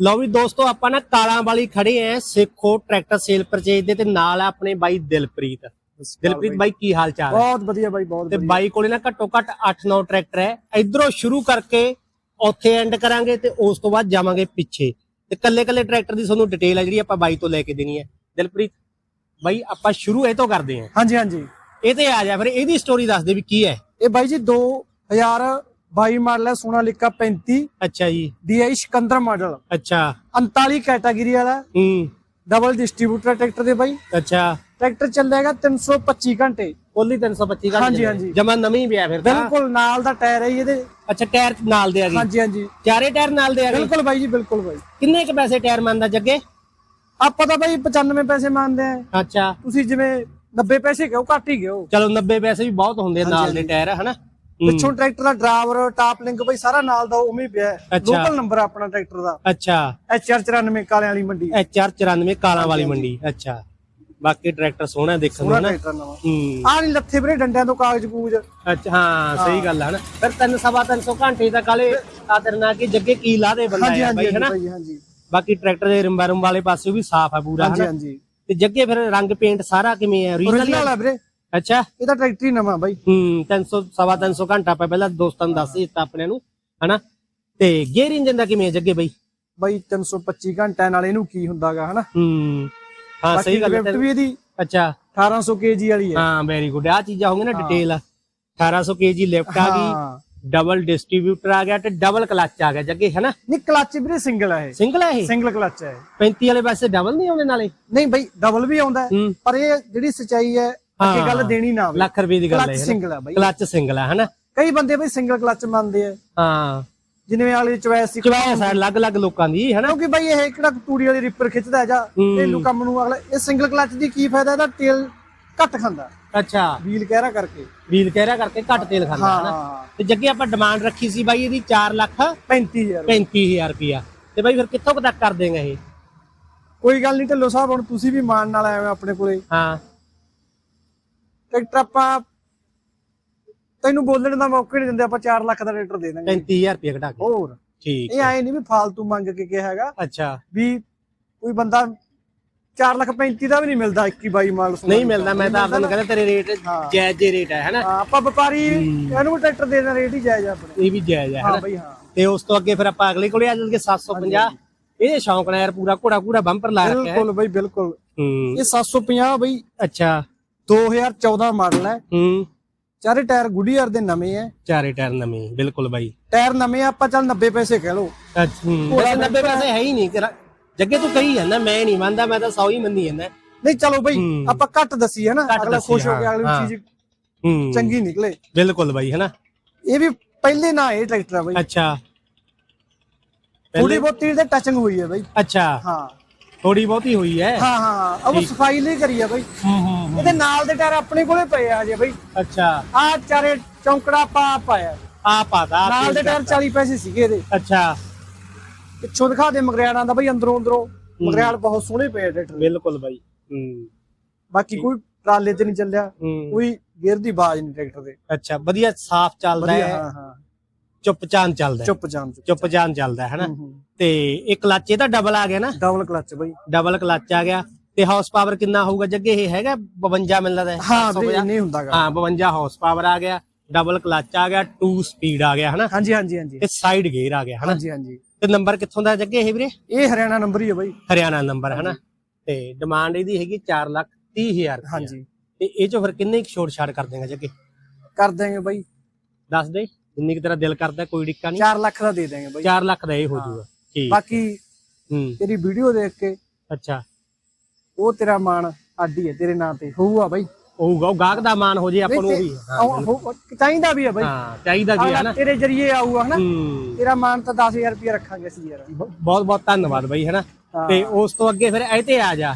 ਲਓ ਵੀ ਦੋਸਤੋ ਆਪਾਂ ਨਾ ਕਾਲਾਂ ਵਾਲੀ ਖੜੇ ਆਂ ਸਿੱਖੋ ਟਰੈਕਟਰ ਸੇਲ ਪਰਚੇਜ ਦੇ ਤੇ ਨਾਲ ਆ ਆਪਣੇ ਬਾਈ ਦਿਲਪ੍ਰੀਤ। ਦਿਲਪ੍ਰੀਤ ਬਾਈ। ਕੀ ਹਾਲ ਚਾਲ ਹੈ? ਬਹੁਤ ਵਧੀਆ ਬਾਈ ਬਹੁਤ ਤੇ ਬਾਈ ਕੋਲੇ ਨਾ ਘੱਟੋ ਘੱਟ 8-9 ਟਰੈਕਟਰ ਹੈ। ਇਧਰੋਂ ਸ਼ੁਰੂ ਕਰਕੇ ਉੱਥੇ ਐਂਡ ਕਰਾਂਗੇ ਤੇ ਉਸ ਤੋਂ ਬਾਅਦ ਜਾਵਾਂਗੇ ਪਿੱਛੇ। ਤੇ ਕੱਲੇ ਕੱਲੇ ਟਰੈਕਟਰ ਦੀ ਤੁਹਾਨੂੰ ਡਿਟੇਲ ਹੈ ਜਿਹੜੀ ਆਪਾਂ ਬਾਈ ਤੋਂ ਲੈ ਕੇ ਦੇਣੀ ਹੈ। ਦਿਲਪ੍ਰੀਤ ਬਾਈ ਆਪਾਂ ਸ਼ੁਰੂ ਇਹ ਤੋਂ ਕਰਦੇ ਆਂ ਹਾਂਜੀ ਹਾਂਜੀ। ਇਹ ਤੇ ਆ ਜਾ ਫਿਰ ਇਹਦੀ ਸਟੋਰੀ ਦੱਸ ਦੇ ਵੀ ਕੀ ਹੈ। ਇਹ ਬਾਈ ਜੀ 2022 ਮਾਡਲ ਹੈ ਸੋਨਾਲੀਕਾ 35 ਅੱਛਾ ਜੀ। DI Sikandar model. ਅੱਛਾ। 39 ਕੈਟਾਗਰੀ ਵਾਲਾ ਹੂੰ। ਡਬਲ ਡਿਸਟ੍ਰੀਬਿਊਟਰ ਟਰੈਕਟਰ ਦੇ ਬਾਈ। ਅੱਛਾ। ਟਰੈਕਟਰ ਚੱਲੇਗਾ 325 ਘੰਟੇ। ਕੋਲੀ 325 ਘੰਟੇ ਹਾਂਜੀ, ਹਾਂਜੀ। ਜਮਾ ਨਵੀਂ ਪਿਆ ਫਿਰ ਤਾਂ। ਬਿਲਕੁਲ ਨਾਲ ਦਾ ਟਾਇਰ ਹੈ ਇਹਦੇ। ਅੱਛਾ ਟਾਇਰ ਨਾਲ ਦੇ ਆ ਗਏ ਹਾਂਜੀ ਹਾਂਜੀ। ਚਾਰੇ ਟਾਇਰ ਨਾਲ ਦੇ ਆ ਗਏ ਬਿਲਕੁਲ ਬਾਈ ਜੀ ਬਿਲਕੁਲ ਬਾਈ। ਕਿੰਨੇ ਕ ਪੈਸੇ ਟਾਇਰ ਮੰਨਦਾ ਜੱਗੇ ਆਪਾਂ ਤਾਂ ਬਾਈ 95 ਪੈਸੇ ਮੰਨਦੇ ਆ। ਅੱਛਾ। ਤੁਸੀਂ ਜਿਵੇਂ 90 ਪੈਸੇ ਕਹੋ ਘੱਟ ਹੀ ਕਹੋ। ਚਲੋ 90 ਪੈਸੇ ਵੀ ਬਹੁਤ ਹੁੰਦੇ ਆ ਨਾਲ ਦੇ ਟਾਇਰ ਹਨਾ? ਪਿੱਛੋਂ ਟਰੈਕਟਰ ਦਾ ਡਰਾਈਵਰ ਟਾਪ ਲਿੰਕ ਬਾਈ ਸਾਰਾ ਨਾਲ ਦਾ ਉਵੇਂ ਹੀ ਪਿਆ। ਲੋਕਲ ਨੰਬਰ ਆਪਣਾ ਟਰੈਕਟਰ ਦਾ। ਅੱਛਾ। HR 94 ਕਾਲਿਆਂ ਵਾਲੀ ਮੰਡੀ। HR 94 ਕਾਲਾਂ ਵਾਲੀ ਮੰਡੀ। ਅੱਛਾ। ਬਾਕੀ ਟਰੈਕਟਰ ਸੋਹਣਾ ਦੇਖਣ ਨੂੰ ਹੂੰ। ਆ ਨਹੀਂ ਲੱਥੇ ਵੀਰੇ ਡੰਡਿਆਂ ਤੋਂ ਕਾਗਜ਼ ਕੂਜ ਅੱਛਾ ਹਾਂ ਸਹੀ ਗੱਲ ਹੈ ਹਨਾ ਫਿਰ ਤਿੰਨ ਸਵਾ 300 ਘੰਟੇ ਦਾ ਕਾਲੇ ਆਦਰ ਨਾ ਕਿ ਜੱਗੇ ਕੀ ਲਾ ਦੇ ਬੰਦਾ ਹੈ ਬਾਈ ਹਨਾ? ਬਾਕੀ ਟਰੈਕਟਰ ਦੇ ਰਿੰਬਾ ਰੁੰਬ ਵਾਲੇ ਪਾਸੇ ਵੀ ਸਾਫ਼ ਹੈ ਪੂਰਾ ਹਾਂਜੀ ਹਾਂਜੀ। ਤੇ ਜੱਗੇ ਫਿਰ ਰੰਗ ਪੇਂਟ ਸਾਰਾ ਕਿਵੇਂ ਹੈ ਓਰੀਜਨਲ ਆ ਵੀਰੇ। ਅੱਛਾ। ਇਹਦਾ ਟਰੈਕਟਰ ਹੀ ਨਵਾਂ ਬਾਈ। ਹੂੰ 300 ਸਵਾ 300 ਘੰਟਾ ਆਪਾਂ ਪਹਿਲਾਂ ਦੋਸਤਾਂ ਨੂੰ ਦੱਸ ਦਿੱਤਾ ਆਪਣੇ ਨੂੰ ਹਨਾ? ਤੇ ਗੇਅਰ ਇੰਜਨ ਦਾ ਕਿਵੇਂ ਜੱਗੇ ਬਾਈ? ਬਾਈ 325 ਘੰਟਿਆਂ ਨਾਲ ਇਹਨੂੰ ਕੀ ਹੁੰਦਾਗਾ ਹਨਾ? ਹੂੰ। ਹਾਂ ਸਹੀ ਗੱਲ ਹੈ। ਵੀ ਇਹਦੀ ਅੱਛਾ। 1800 ਕੇਜੀ ਵਾਲੀ ਹੈ। ਹਾਂ ਵੈਰੀ ਗੁੱਡ ਆ ਚੀਜ਼ਾਂ ਹੋਣਗੀਆਂ ਨਾ ਡਿਟੇਲ 1800 ਕੇਜੀ ਲਿਫਟ ਆ ਗਈ। ਡਬਲ ਡਿਸਟ੍ਰੀਬਿਊਟਰ ਆ ਗਿਆ ਤੇ ਡਬਲ ਕਲਚ ਆ ਗਿਆ ਜੱਗੇ ਹਨਾ? ਨਹੀਂ ਕਲੱਚ ਵੀਰੇ ਸਿੰਗਲ ਹੈ ਇਹ। ਸਿੰਗਲ ਹੈ ਇਹ? ਸਿੰਗਲ ਕਲੱਚ ਹੈ 35 ਵਾਲੇ ਪਾਸੇ ਡਬਲ ਨਹੀਂ ਆਉਂਦੇ ਨਾਲੇ? ਨਹੀਂ ਬਾਈ ਡਬਲ ਵੀ ਆਉਂਦਾ ਪਰ ਇਹ ਜਿਹੜੀ ਸਚਾਈ ਹੈ ਅੱਗੇ ਹਾਂ। ਗੱਲ ਦੇਣੀ ਨਾ ਲੱਖ ਰੁਪਏ ਦੀ ਗੱਲ ਹੈ ਸਿੰਗਲ ਹੈ ਬਾਈ। ਕਲਚ ਸਿੰਗਲ ਹੈ ਹਨਾ? ਕਈ ਬੰਦੇ ਬਾਈ ਸਿੰਗਲ ਕਲੱਚ ਮੰਨਦੇ ਆ। ਹਾਂ। ਜਿਵੇਂ ਵਾਲੀ ਚੁਆਇਸ ਸੀ ਚਵਾਇਆ ਸਾਈਡ ਅਲੱਗ-ਅਲੱਗ ਲੋਕਾਂ ਦੀ ਹਨਾ? ਕਿਉਂਕਿ ਬਾਈ ਇਹ ਕਿਹੜਾ ਤੂੜੀ ਵਾਲੀ ਰਿਪਰ ਖਿੱਚਦਾ ਜਾਂ ਹੂੰ। ਘਰੇਲੂ ਕੰਮ ਨੂੰ ਅਗਲਾ ਇਹ ਸਿੰਗਲ ਕਲੱਚ ਦੀ ਕੀ ਫਾਇਦਾ ਇਹਦਾ ਤੇਲ ਘੱਟ ਖਾਂਦਾ। ਅੱਛਾ। ਵੀਲ ਕਹਿਰਾ ਕਰਕੇ। ਵੀਲ ਕਹਿਰਾ ਕਰਕੇ ਘੱਟ ਤੇਲ ਖਾਂਦਾ ਹਨਾ? ਹਾਂ। ਤੇ ਜੱਗੇ ਆਪਾਂ ਡਿਮਾਂਡ ਰੱਖੀ ਸੀ ਬਾਈ ਇਹਦੀ 4 ਲੱਖ 35000 35000 ਰੁਪਿਆ ਤੇ ਬਾਈ ਫਿਰ ਕਿੱਥੋਂ ਤੱਕ ਕਰ ਦੇਗਾ ਇਹ? ਕੋਈ ਗੱਲ ਨਹੀਂ ਢੱਲੋ ਸਾਹਿਬ ਹੁਣ ਤੁਸੀਂ ਵੀ ਮਾਨ ਨਾਲ ਆਏ ਹੋ ਆਪਣੇ ਕੋਲੇ। ਹਾਂ। ਟਰੈਕਟਰ ਆਪਾਂ ਤੈਨੂੰ ਬੋਲਣ ਦਾ ਮੌਕਾ ਨਹੀਂ ਦਿੰਦੇ ਆਪਾਂ 4 ਲੱਖ ਦਾ ਟਰੈਕਟਰ ਦੇ ਦਾਂਗੇ 35000 ਰੁਪਿਆ ਘਟਾ ਕੇ। ਹੋਰ। ਠੀਕ ਇਹ ਆਏ ਨਹੀਂ ਵੀ ਫਾਲਤੂ ਮੰਗ ਕੇ ਕਿਹਾ ਹੈਗਾ ਅੱਛਾ। ਵੀ ਕੋਈ ਬੰਦਾ 4 ਲੱਖ 35 ਦਾ ਵੀ ਨਹੀਂ ਮਿਲਦਾ 21 22 ਮਾਡਲ ਨਹੀਂ ਮਿਲਦਾ ਮੈਂ ਤਾਂ ਆਪਨੂੰ ਕਹਿੰਦਾ ਤੇਰੇ ਰੇਟ। ਜਾਇਜ਼ ਜੇ ਰੇਟ ਹੈ ਹਨਾ ਹਾਂ, ਆਪਾਂ ਵਪਾਰੀ ਇਹਨੂੰ ਟਰੈਕਟਰ ਦੇ ਦੇਣਾ ਰੇਟ ਹੀ ਜਾਇਜ਼ ਆ ਆਪਣੇ। ਇਹ ਵੀ ਜਾਇਜ਼ ਹੈ ਹਾਂ ਹਨਾ ਬਈ ਹਾਂ। ਤੇ ਉਸ ਤੋਂ ਅੱਗੇ ਫਿਰ ਆਪਾਂ ਅਗਲੇ ਕੋਲੇ ਆ ਜਾਣਗੇ 750 ਇਹ ਸ਼ੌਂਕ ਨਾਲ ਯਾਰ ਪੂਰਾ ਘੋੜਾ ਘੋੜਾ ਬੰਪਰ ਲਾ ਰੱਖਿਆ ਬਿਲਕੁਲ ਬਈ ਬਿਲਕੁਲ। ਇਹ 750 ਬਈ। ਅੱਛਾ। 2014 ਮਾਡਲ ਹੈ। ਹੂੰ। ਚਾਰੇ ਟਾਇਰ ਗੁੱਡੀਅਰ ਦੇ ਨਵੇਂ ਹੈ। ਚਾਰੇ ਟਾਇਰ ਨਵੇਂ ਬਿਲਕੁਲ ਬਾਈ। ਟਾਇਰ ਨਵੇਂ ਆਪਾਂ ਚੱਲ 90 ਪੈਸੇ ਕਹਿ ਲਓ। ਅੱਛਾ ਹੂੰ। ਵੈਸੇ 90 ਪੈਸੇ ਹੈ ਹੀ ਨਹੀਂ ਤੇਰਾ। ਜੱਗੇ ਤੂੰ ਕਹੀ ਜਾਂਦਾ ਮੈਂ ਨਹੀਂ ਮੰਨਦਾ ਮੈਂ ਤਾਂ 100 ਹੀ ਮੰਨੀ ਜਾਂਦਾ। ਨਹੀਂ ਚਲੋ ਬਈ। ਆਪਾਂ ਘੱਟ ਦਸੀ ਹੈ ਨਾ ਅਗਲਾ ਖੁਸ਼ ਹੋ ਹਾਂ, ਅਗਲੀ। ਚੀਜ਼ ਚੰਗੀ ਨਿਕਲੇ। ਬਿਲਕੁਲ ਬਾਈ ਹਨਾ? ਇਹ ਵੀ ਪਹਿਲੇ ਨਾ ਇਹ ਟਰੈਕਟਰ ਆ ਬਈ। ਅੱਛਾ। ਥੋੜੀ ਬਹੁਤੀ ਇਹਦੇ ਟੱਚਿੰਗ ਹੋਈ ਹੈ ਬਈ। ਅੱਛਾ। ਹਾਂ। ਥੋੜੀ ਬਹੁਤੀ ਹੋਈ ਹੈ। ਹਾਂ ਹਾਂ ਉਹ ਸਫ਼ਾਈ ਲਈ ਕਰੀ ਆ ਬਈ। ਹੂੰ ਹੂੰ ਇਹਦੇ ਨਾਲ ਦੇ ਟਾਇਰ ਆਪਣੇ ਕੋਲੇ ਪਏ ਆ ਹਜੇ ਬਈ। ਅੱਛਾ। ਆ ਚਾਰੇ ਚੌਂਕੜਾ ਪਾ ਪਾਇਆ ਆ ਪਾਦਾ ਨਾਲ ਦੇ ਟਾਇਰ 40 ਪੈਸੇ ਸੀਗੇ ਇਹਦੇ। ਅੱਛਾ। ਪਿੱਛੋਂ ਦਿਖਾ ਦੇ ਮਗਰਿਆੜਾਂ ਦਾ ਬਈ ਅੰਦਰੋਂ ਅੰਦਰੋਂ। ਮਗਰਿਆੜ ਬਹੁਤ ਸੋਹਣੇ ਪਏ ਟਰੈਕਟਰ। ਬਿਲਕੁਲ ਬਾਈ। ਹੂੰ। ਬਾਕੀ ਕੋਈ ਟਰਾਲੇ ਤੇ ਨਹੀਂ ਚੱਲਿਆ। ਕੋਈ ਗੇਅਰ ਦੀ ਆਵਾਜ਼ ਨਹੀਂ ਟਰੈਕਟਰ ਦੇ ਅੱਛਾ ਵਧੀਆ ਸਾਫ਼ ਚੱਲਦਾ ਹੈ। ਹਾਂ ਹਾਂ। ਚੁੱਪ ਚਾਨ ਚੱਲਦਾ ਹੈ। ਚੁੱਪ ਚ ਚੁੱਪ ਚਾਨ ਚੱਲਦਾ ਹੈ ਹਨਾ? ਤੇ ਇਹ ਕਲੱਚ ਇਹਦਾ ਡਬਲ ਆ ਗਿਆ ਨਾ? ਡਬਲ ਕਲਚ ਬਈ। ਡਬਲ ਕਲੱਚ ਆ ਗਿਆ। ਤੇ ਹਾਰਸ ਪਾਵਰ ਕਿੰਨਾ ਹੋਊਗਾ ਜੱਗੇ? ਇਹ ਹੈਗਾ 52 ਮਿਲਦਾ ਹੈ ਹਾਂ 750? ਵੀਰੇ ਨਹੀਂ ਹੁੰਦਾਗਾ। ਹਾਂ 52 ਹਾਰਸ ਪਾਵਰ ਆ ਗਿਆ। ਡਬਲ ਕਲੱਚ ਆ ਗਿਆ 2 ਸਪੀਡ ਆ ਗਿਆ ਹਨਾ? ਹਾਂਜੀ ਹਾਂਜੀ ਹਾਂਜੀ। ਤੇ ਸਾਈਡ ਗੇਅਰ ਆ ਗਿਆ ਹਨਾ? ਹਾਂਜੀ ਹਾਂਜੀ। ਤੇ ਨੰਬਰ ਕਿੱਥੋਂ ਦਾ ਜੱਗੇ ਇਹ ਵੀਰੇ? ਇਹ ਹਰਿਆਣਾ ਨੰਬਰ ਹੀ ਹੈ ਬਈ। ਹਰਿਆਣਾ ਨੰਬਰ ਹਨਾ? ਤੇ ਡਿਮਾਂਡ ਇਹਦੀ ਹੈਗੀ 4 ਲੱਖ 30 ਹਜ਼ਾਰ ਰੁਪਇਆ। ਹਾਂਜੀ। ਤੇ ਇਹ ਚੋਂ ਫਿਰ ਕਿੰਨੇ ਕੁ ਛੋਟ ਛਾੜ ਕਰ ਦੇਗਾ ਜੱਗੇ? ਕਰ ਦਾਂਗੇ ਬਈ। ਦੱਸ ਦੇ। ਜਿੰਨੀ ਕਿ ਤੇਰਾ ਦਿਲ ਕਰਦਾ ਕੋਈ ਡਿੱਕਾ ਨਹੀਂ। 4 ਲੱਖ ਦਾ ਦੇ ਦਾਂਗੇ ਬਈ। 4 ਲੱਖ ਦਾ ਇਹ ਹੋ ਜਾਊਗਾ। ਠੀਕ ਬਾਕੀ ਹੂੰ। ਤੇਰੀ ਵੀਡੀਓ ਦੇਖ ਕੇ ਅੱਛਾ। ਉਹ ਤੇਰਾ ਮਾਣ ਆਡੀ ਹੈ ਤੇਰੇ ਨਾਂ ਤੇ ਹੋਊਗਾ ਬਈ। ਹੋਊਗਾ ਉਹ ਗਾਹਕ ਦਾ ਮਾਨ ਹੋ ਜੇ ਆਪਾਂ ਨੂੰ ਉਹ ਵੀ। ਚਾਹੀਦਾ ਵੀ ਹੈ ਬਈ। ਹਾਂ ਚਾਹੀਦਾ ਵੀ ਹੈ ਨਾ ਤੇਰੇ ਜਰੀਏ ਆਊਗਾ ਹਨਾ? ਤੇਰਾ ਮਾਣ ਤਾਂ 10000 ਰੁਪਏ ਰੱਖਾਂਗੇ ਅਸੀਂ ਯਾਰ। ਬਹੁਤ ਬਹੁਤ ਧੰਨਵਾਦ ਬਾਈ ਹੈਨਾ। ਤੇ ਉਸ ਤੋਂ ਅੱਗੇ ਫਿਰ ਇਹ ਤੇ ਆ ਜਾ।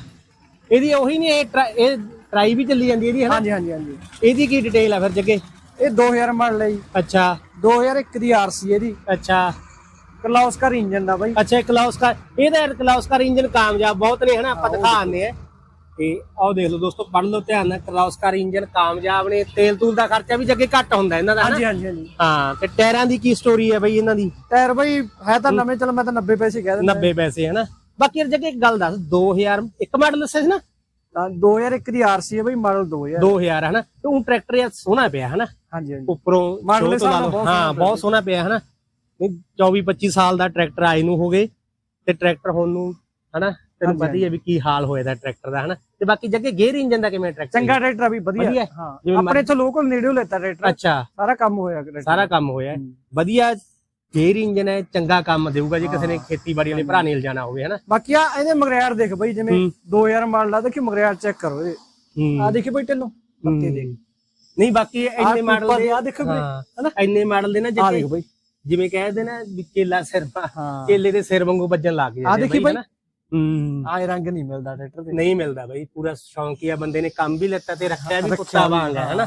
ਇਹਦੀ ਉਹੀ ਨਹੀਂ ਇਹ ਟਰਾਈ ਵੀ ਚੱਲੀ ਜਾਂਦੀ ਇਹਦੀ ਹੈਨਾ? ਹਾਂਜੀ ਹਾਂਜੀ ਹਾਂਜੀ। ਇਹਦੀ ਕੀ ਡਿਟੇਲ ਆ ਫਿਰ ਜੱਗੇ? ਇਹ 2000 ਮਾਡਲ ਹੈ ਜੀ। ਅੱਛਾ। 2001 ਦੀ ਆਰਸੀ ਇਹਦੀ। ਅੱਛਾ। ਕਲਾਉਸਕਰ ਇੰਜਨ ਦਾ ਬਈ। ਅੱਛਾ ਕਲਾਉਸਕਰ ਇਹਦਾ ਕਲਾਉਸਕਰ ਇੰਜਨ ਕਾਮਯਾਬ ਬਹੁਤ ਨੇ ਹਨਾ? ਆਪਾਂ ਦਿਖਾ। ਆਨੇ ਆ ਤੇ ਆਓ ਦੇਖ ਲਓ ਦੋਸਤੋ ਪੜ੍ਹ ਲਓ ਧਿਆਨ ਨਾਲ ਕਰਾਸਕਾਰ ਇੰਜਨ ਕਾਮਯਾਬ ਨੇ। ਤੇਲ ਤੂਲ ਦਾ ਖਰਚਾ ਵੀ ਜੱਗੇ ਘੱਟ ਹੁੰਦਾ ਇਹਨਾਂ ਦਾ ਹਾਂਜੀ ਹਾਂਜੀ ਹਾਂਜੀ। ਹਾਂ ਤੇ ਟਾਇਰਾਂ ਦੀ ਕੀ ਸਟੋਰੀ ਹੈ ਬਈ ਇਹਨਾਂ ਦੀ? ਟਾਇਰ ਬਈ ਹੈ ਤਾਂ ਨਵੇਂ ਚਲ ਮੈਂ ਤਾਂ 90 ਪੈਸੇ ਕਹਿ ਦਿੰਦਾ। 90 ਪੈਸੇ ਹਨਾ? ਬਾਕੀ ਜੱਗੇ ਇੱਕ ਗੱਲ ਦੱਸ 2000 ਇੱਕ ਮਾਡਲ ਦੱਸਿਆ ਸੀ ਨਾ? ਤਾਂ 2001 ਦੀ ਆਰਸੀ ਹੈ ਬਈ ਮਾਡਲ 2000 2000 ਹਨਾ। ਤੇ ਉਹ ਟਰੈਕਟਰ ਯਾਰ ਸੋਹਣਾ ਪਿਆ ਹਨਾ। ਹਾਂਜੀ ਹਾਂਜੀ। ਉੱਪਰੋਂ Model ਦੇ show ਤੋਂ ਲਾ ਹਿਸਾਬ ਨਾਲ ਲਓ। ਬਹੁਤ ਹਾਂ ਬਹੁਤ ਸੋਹਣਾ ਪਿਆ ਹਨਾ। 24 25 ਸਾਲ ਦਾ ਟਰੈਕਟਰ ਆਏ ਨੂੰ ਹੋ ਗਏ। ਤੇ ਟਰੈਕਟਰ ਹੁਣ ਨੂੰ ਹਨਾ ਤੈਨੂੰ ਪਤਾ ਹੀ ਹੈ ਵੀ ਕੀ ਹਾਲ ਹੋਇਆ ਦਾ ਟਰੈਕਟਰ ਦਾ ਹਨਾ। ਤੇ ਬਾਕੀ ਜੱਗੇ ਗੇਅਰ ਇੰਜਨ ਦਾ ਕਿਵੇਂ ਟਰੈਕਟਰ ਚੰਗਾ ਟਰੈਕਟਰ ਵੀ ਵਧੀਆ। ਹਾਂ ਆਪਣੇ ਇੱਥੋਂ ਲੋਕਲ ਨੇੜਿਓਂ ਲੈਤਾ ਟਰੈਕਟਰ ਅੱਛਾ। ਸਾਰਾ ਕੰਮ ਹੋਇਆ ਸਾਰਾ ਕੰਮ ਹੋਇਆ। ਵਧੀਆ ਗੇਅਰ ਇੰਜਨ ਹੈ ਚੰਗਾ ਕੰਮ ਦੇਊਗਾ ਜੇ ਕਿਸੇ ਨੇ ਖੇਤੀਬਾੜੀ ਵਾਲੇ ਭਰਾ ਨੇ ਲਿਜਾਣਾ ਹੋਵੇ ਹਨਾ? ਬਾਕੀ ਆ ਇਹਦੇ ਮਗਰਿਆੜ ਦੇਖ ਬਈ ਜਿਵੇਂ ਹੂੰ। 2000 ਮਾਡਲ ਆ ਦੇਖੀ ਮਗਰਿਆੜ ਚੈੱਕ ਕਰੋ ਇਹ। ਆ ਦੇਖੀ ਬਈ ਢਿੱਲੋਂ ਬੱਤੀ ਦੇਖ। ਨਹੀਂ ਬਾਕੀ ਇੰਨੇ ਮਾਡਲ ਦੇ ਆ ਦੇਖੋ ਹਨਾ? ਇੰਨੇ ਮਾਡਲ ਦੇ ਨਾ ਆ ਜੱਗੇ ਦੇਖ ਬਈ। ਜਿਵੇਂ ਕਹਿੰਦੇ ਨਾ ਵੀ ਕੇਲਾ ਸਿਰ ਕੇਲੇ ਦੇ ਸਿਰ ਵਾਂਗੂ ਵੱਜਣ ਲੱਗ ਜਾਂਦੇ ਆਹ ਦੇਖੀ ਬਈ। ਹੂੰ। ਆਏ ਰੰਗ ਨਹੀਂ ਮਿਲਦਾ ਟਰੈਕਟਰ ਦੇ। ਨਹੀਂ ਮਿਲਦਾ ਬਈ ਪੂਰਾ ਸ਼ੌਂਕੀਆ ਬੰਦੇ ਨੇ ਕੰਮ ਵੀ ਲੈਤਾ ਤੇ ਰੱਖਿਆ ਵੀ ਕੁੱਤਾ ਵਾਂਗ ਹੈ। ਹਨਾ?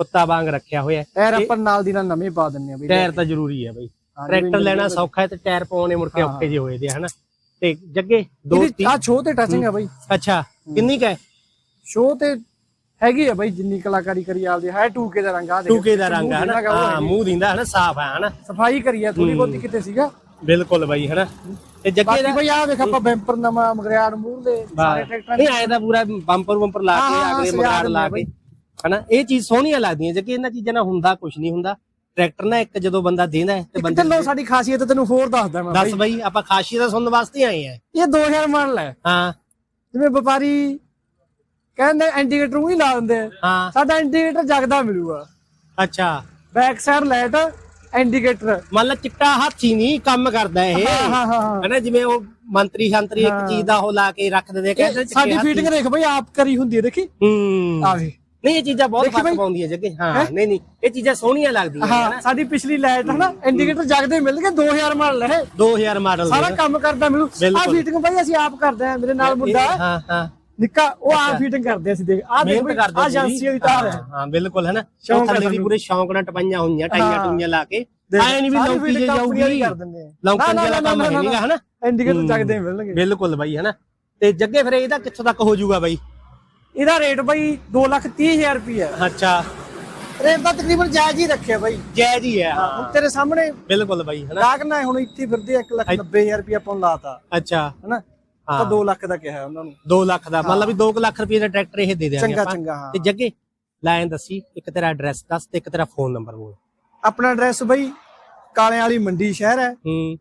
ਕੁੱਤਾ ਵਾਂਗ ਰੱਖਿਆ ਹੋਇਆ। ਟਾਇਰ ਆਪਾਂ ਨਾਲ ਦੀ ਨਾਲ ਨਵੇਂ ਪਾ ਦਿੰਨੇ ਆ ਬਈ ਟਾਇਰ ਤਾਂ ਜ਼ਰੂਰੀ ਹੈ ਬਈ। ਟਰੈਕਟਰ ਲੈਣਾ ਸੌਖਾ ਹੈ ਤੇ ਟਾਇਰ ਪਾਉਣੇ ਮੁੜ ਕੇ ਔਖੇ ਜਿਹੇ ਹੋਏ ਦੇ ਆ, ਹਨਾ? ਤੇ ਜੱਗੇ ਦੋ ਆ ਛੋ ਤੇ ਟੱਚਿੰਗ ਆ ਬਈ। ਅੱਛਾ ਕਿੰਨੀ ਕਾ ਹੈ? ਸ਼ੋ ਤੇ ਹੈਗੀ ਆ ਬਈ ਜਿੰਨੀ ਕਲਾਕਾਰੀ ਕਰੀ ਆਪਦੀ ਹੈ 2K ਦਾ ਰੰਗ ਆ ਦੇਖ। 2K ਦਾ ਰੰਗ ਹਨਾ? ਹਾਂ ਮੂੰਹ ਦਿੰਦਾ ਹਨਾ? ਸਾਫ਼ ਹੈ ਹਨਾ? ਸਫ਼ਾਈ ਕਰੀ ਆ ਥੋੜੀ ਬਹੁਤੀ ਕਿਤੇ ਸੀਗਾ। ਬਿਲਕੁਲ ਬਈ ਹਨਾ? ਤੇ ਜੱਗੇ ਦਾ ਬਈ ਆ ਦੇਖ ਆਪਾਂ ਬੈਂਪਰ ਨਵਾਂ ਮਗਰਿਆੜ ਮੂਰ ਦੇ ਸਾਰੇ ਟਰੈਕਟਰਾਂ ਨਹੀਂ ਆਏ ਤਾਂ ਪੂਰਾ ਬੰਪਰ ਬੰਪਰ ਲਾ ਕੇ ਅਗਲੇ ਦਿੰਦੇ ਲਾ ਆ ਕੇ। ਹਨਾ? ਇਹ ਚੀਜ਼ ਸੋਹਣੀਆਂ ਲੱਗਦੀਆਂ ਜੱਗੇ ਇਹਨਾਂ ਚੀਜ਼ਾਂ ਨਾਲ ਹੁੰਦਾ ਕੁਝ ਨਹੀਂ ਹੁੰਦਾ। ਟਰੈਕਟਰ ਨਾ ਇੱਕ ਜਦੋਂ ਬੰਦਾ ਦੇਂਦਾ ਤੇ ਬੰਦੇ ਢਿੱਲੋਂ ਸਾਡੀ ਖਾਸੀਅਤ ਤੈਨੂੰ ਹੋਰ ਦੱਸਦਾ ਮੈਂ ਦੱਸ ਬਈ। ਆਪਾਂ ਖਾਸ਼ੀ ਦਾ ਸੁਣਨ ਵਾਸਤੇ ਆਏ ਆ। ਇਹ 2000 ਮਾਡਲ ਹੈ ਹਾਂ। ਜਿਵੇਂ ਵਪਾਰੀ ਕਹਿੰਦੇ ਇੰਡੀਕੇਟਰ ਉਹ ਹੀ ਲਾ ਦਿੰਦੇ ਆ। ਹਾਂ। ਸਾਡਾ ਇੰਡੀਕੇਟਰ ਜਗਦਾ ਮਿਲੂਗਾ। ਅੱਛਾ। Back side light indicator. ਮੰਨ ਲਾ ਚਿੱਟਾ ਹਾਥੀ ਨਹੀਂ ਕੰਮ ਕਰਦਾ ਇਹ। ਹਾਂ ਹਾਂ। ਹਨਾ ਜਿਵੇਂ ਉਹ ਮੰਤਰੀ ਸ਼ੰਤਰੀ ਇੱਕ। ਚੀਜ਼ ਦਾ ਉਹ ਲਾ ਕੇ ਰੱਖ ਦਿੰਦੇ ਕਹਿੰਦੇ ਸਾਡੀ। ਫੀਟਿੰਗ ਦੇਖ ਬਈ ਆਪ ਕਰੀ ਹੁੰਦੀ ਹੈ ਦੇਖੀ? ਹੂੰ। ਆ ਵੇ ਨਹੀਂ ਇਹ ਚੀਜ਼ਾਂ ਬਹੁਤ ਫ਼ਰਕ। ਪਾਉਂਦੀਆਂ ਜੱਗੇ। ਹਾਂ ਨਹੀਂ ਨਹੀਂ ਇਹ ਚੀਜ਼ਾਂ ਸੋਹਣੀਆਂ ਲੱਗਦੀਆਂ ਨੇ ਹਾਂ ਸਾਡੀ ਪਿਛਲੀ ਲਾਈਟ ਹਨਾ ਇੰਡੀਕੇਟਰ ਜਗਦੇ ਮਿਲ ਗਏ 2000 ਮਾਡਲ ਹੈ। 2000 ਮਾਡਲ ਸਾਰਾ ਕੰਮ ਕਰਦਾ ਮਿਲੂ ਆ। ਫੀਟਿੰਗ ਬਈ ਅਸੀਂ ਆਪ ਕਰਦੇ ਆ ਮੇਰੇ ਨਾਲ ਮੁੰਡਾ। ਹੈ, ਹਾਂ ਹਾਂ। ਨਿੱਕਾ ਉਹ ਆਪ ਫੀਟਿੰਗ ਕਰਦੇ ਅਸੀਂ ਦੇਖ। ਆ ਦੇਖ ਆ ਏਜੰਸੀ ਦੀ ਤਾਰ ਹੈ। ਹਾਂ, ਹਾਂ ਬਿਲਕੁਲ ਹੈ ਨਾ ਥੱਲੇ ਹੈ ਦੀ। ਪੂਰੇ ਸ਼ੌਂਕ ਨਾਲ ਟਪਾਈਆਂ ਹੋਈਆਂ ਟਾਈਆਂ ਹਾਂ। ਟੂਈਆਂ ਲਾ ਕੇ। ਆਏ ਨਹੀਂ ਵੀ ਲੌਂਕੀ ਜੇ ਜਾਊਗੀ। ਕਰ ਦਿੰਦੇ ਆ। ਲੌਂਕਣ ਵਾਲਾ ਕੰਮ ਹੈ ਨਹੀਂਗਾ ਹਨਾ। ਇੰਡੀਕੇਟਰ ਜਗਦੇ ਮਿਲਣਗੇ। ਬਿਲਕੁਲ ਬਾਈ ਹਨਾ। ਤੇ ਜੱਗੇ ਫਿਰ ਇਹਦਾ ਕਿੱਥੋਂ ਤੱਕ ਹੋ ਜਾਊਗਾ ਬਾਈ? ਇਹਦਾ ਰੇਟ ਬਈ 2,30,000 ਰੁਪਏ ਅੱਛਾ। ਰੇਟ ਤਾਂ ਤਕਰੀਬਨ ਜਾਇਜ਼ ਹੀ ਰੱਖਿਆ ਬਈ। ਜਾਇਜ਼ ਹੀ ਹੈ ਹੁਣ ਤੇਰੇ ਸਾਹਮਣੇ ਬਿਲਕੁਲ ਬਾਈ ਹਨਾ। ਗਾਹਕ ਨਾ ਹੁਣ ਇੱਥੇ ਫਿਰਦੇ 1,90,000 ਰੁਪਏ ਆਪਾਂ ਨੂੰ ਲਾਤਾ। ਅੱਛਾ। ਹਨਾ? ਹਾਂ। ਤਾਂ 2 ਲੱਖ ਦਾ ਕਿਹਾ ਉਹਨਾਂ ਨੂੰ। 2 ਲੱਖ ਦਾ ਮਤਲਬ ਵੀ 2 ਲੱਖ ਰੁਪਏ ਦਾ ਟਰੈਕਟਰ ਇਹ ਦੇ ਦਿਆਂਗੇ ਚੰਗਾ ਆਪਾਂ। ਚੰਗਾ ਹਾਂ। ਤੇ ਜੱਗੇ ਲਾਇਨ ਦੱਸੀ ਇੱਕ ਤੇਰਾ ਐਡਰੈਸ ਦੱਸ ਤੇ ਇੱਕ ਤੇਰਾ ਫੋਨ ਨੰਬਰ ਬੋਲ। ਆਪਣਾ ਐਡਰੈਸ ਬਈ ਕਾਲਿਆਂ ਵਾਲੀ ਮੰਡੀ ਸ਼ਹਿਰ ਹੈ। ਹੂੰ।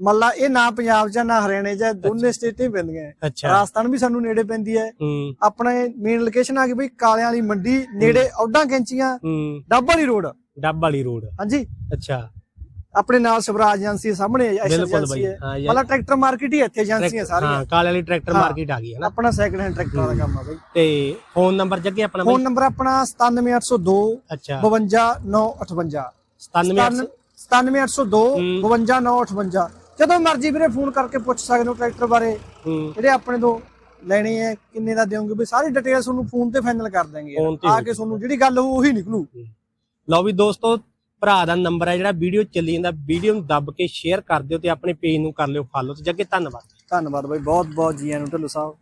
ਮੱਲਾ ਇਹ ਨਾ ਪੰਜਾਬ 'ਚ ਆ, ਨਾ ਹਰਿਆਣੇ 'ਚ ਆ, ਦੋਨੇ ਸਟੇਟਾਂ ਹੀ ਪੈਂਦੀਆਂ ਹੈ। ਅੱਛਾ। ਰਾਜਸਥਾਨ ਵੀ ਸਾਨੂੰ ਨੇੜੇ ਪੈਂਦੀ ਹੈ। ਆਪਣੇ ਮੇਨ ਲੋਕੇਸ਼ਨ ਆ ਗਈ ਬਈ ਕਾਲਿਆਂ ਵਾਲੀ ਮੰਡੀ ਨੇੜੇ ਔਡਾਂ ਕੈਂਚੀਆਂ ਡੱਬ ਵਾਲੀ ਰੋਡ। ਡੱਬ ਵਾਲੀ ਰੋਡ। ਹਾਂਜੀ। ਅੱਛਾ। ਆਪਣੇ ਨਾਲ ਸਵਰਾਜ ਏਜੰਸੀ ਸਾਹਮਣੇ ਏਜੰਸੀ ਬਈ, ਹੈ। ਮਤਲਬ ਟਰੈਕਟਰ ਮਾਰਕੀਟ ਹੀ ਇੱਥੇ ਏਜੰਸੀਆਂ ਸਾਰੀਆਂ। ਹਾਂ ਕਾਲੇ ਵਾਲੀ ਟਰੈਕਟਰ। ਮਾਰਕੀਟ ਆ ਗਈ ਹੈ ਨਾ। ਆਪਣਾ ਸੈਕੰਡ ਹੈਂਡ ਟਰੈਕਟਰਾਂ ਦਾ ਕੰਮ ਆ ਬਈ। ਤੇ ਫੋਨ ਨੰਬਰ ਜੱਗੇ ਆਪਣਾ ਫੋਨ ਨੰਬਰ ਆਪਣਾ 97802 ਅੱਛਾ। 52958 97 97802 ਹੂੰ। 52958 ਜਦੋਂ ਮਰਜ਼ੀ ਵੀਰੇ ਫੋਨ ਕਰਕੇ ਪੁੱਛ ਸਕਦੇ ਹੋ ਟਰੈਕਟਰ ਬਾਰੇ। ਜਿਹੜੇ ਆਪਣੇ ਤੋਂ ਲੈਣੇ ਹੈ ਕਿੰਨੇ ਦਾ ਦਿਓਗੇ ਵੀ ਸਾਰੀ ਡਿਟੇਲ ਤੁਹਾਨੂੰ ਫੋਨ ਤੇ ਫਾਈਨਲ ਕਰ ਦਾਂਗੇ ਆ ਕੇ ਤੁਹਾਨੂੰ ਜਿਹੜੀ ਗੱਲ ਹੋਊ ਉਹੀ ਨਿਕਲੂ। ਲਓ ਵੀ ਦੋਸਤੋ ਭਰਾ ਦਾ ਨੰਬਰ ਹੈ ਜਿਹੜਾ ਵੀਡੀਓ ਚੱਲੀ ਜਾਂਦਾ ਵੀਡੀਓ ਨੂੰ ਦੱਬ ਕੇ ਸ਼ੇਅਰ ਕਰ ਦਿਓ ਤੇ ਆਪਣੇ ਪੇਜ ਨੂੰ ਕਰ ਲਿਓ ਫਾਲੋ ਤੇ। ਜੱਗੇ ਧੰਨਵਾਦ। ਧੰਨਵਾਦ ਬਾਈ ਬਹੁਤ ਬਹੁਤ ਜੀ ਆਇਆਂ ਨੂੰ ਢਿੱਲੋਂ ਸਾਹਿਬ।